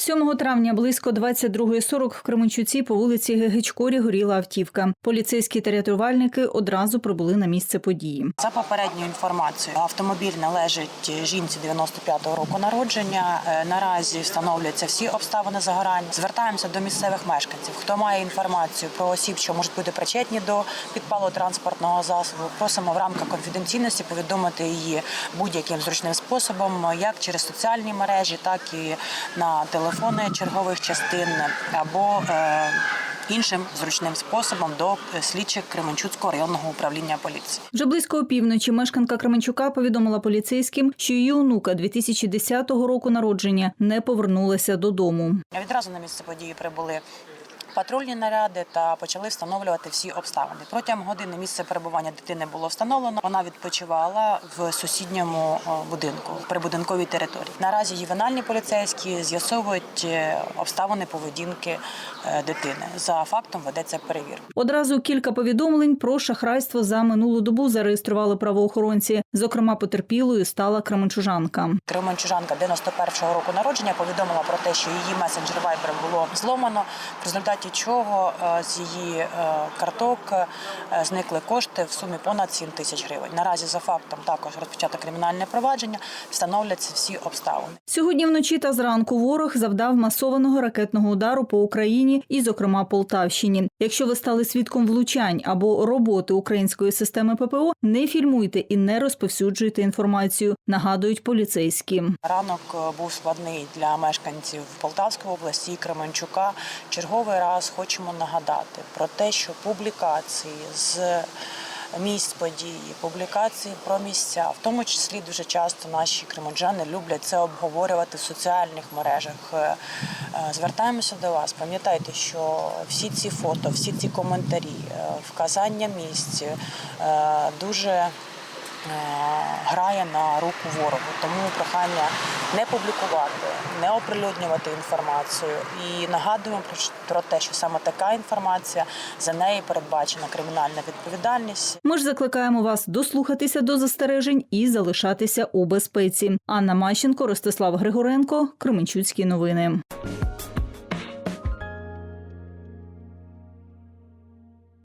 7 травня близько 22.40 в Кременчуці по вулиці Гегичкорі горіла автівка. Поліцейські та рятувальники одразу прибули на місце події. За попередньою інформацією, автомобіль належить жінці 95-го року народження. Е, Наразі встановлюються всі обставини загорання. Звертаємося до місцевих мешканців. Хто має інформацію про осіб, що можуть бути причетні до підпалу транспортного засобу, просимо в рамках конфіденційності повідомити її будь-яким зручним способом, як через соціальні мережі, так і на телефони чергових частин або е, іншим зручним способом до слідчих Кременчуцького районного управління поліції. Вже близько опівночі мешканка Кременчука повідомила поліцейським, що її онука 2010 року народження не повернулася додому. Відразу на місце події прибули. Патрульні наряди та почали встановлювати всі обставини. Протягом години місце перебування дитини було встановлено. Вона відпочивала в сусідньому будинку прибудинковій території. Наразі ювенальні поліцейські з'ясовують е, обставини поведінки е, дитини. За фактом ведеться перевірка. Одразу кілька повідомлень про шахрайство за минулу добу зареєстрували правоохоронці. Зокрема, потерпілою стала кременчужанка. Кременчужанка 91-го року народження повідомила про те, що її месенджер Viber було зломано, в результаті чого е, з її е, карток е, зникли кошти в сумі понад 7 тисяч гривень. Наразі за фактом також розпочато кримінальне провадження, встановляться всі обставини. Сьогодні вночі та зранку ворог завдав масованого ракетного удару по Україні і, зокрема, Полтавщині. Якщо ви стали свідком влучань або роботи української системи ППО, не фільмуйте і не розповсюджуйте інформацію. Нагадують поліцейські. Ранок був складний для мешканців Полтавської області і Кременчука. Черговий раз хочемо нагадати про те, що публікації з місць події, публікації про місця, в тому числі дуже часто наші кременчани люблять це обговорювати в соціальних мережах. Е, е, Звертаємося до вас. Пам'ятайте, що всі ці фото, всі ці коментарі, е, вказання місць дуже грає на руку ворогу. Тому прохання не публікувати, не оприлюднювати інформацію і нагадуємо про про те, що саме така інформація за неї передбачена кримінальна відповідальність. Ми ж закликаємо вас дослухатися до застережень і залишатися у безпеці. Анна Мащенко, Ростислав Григоренко, Кременчуцькі новини.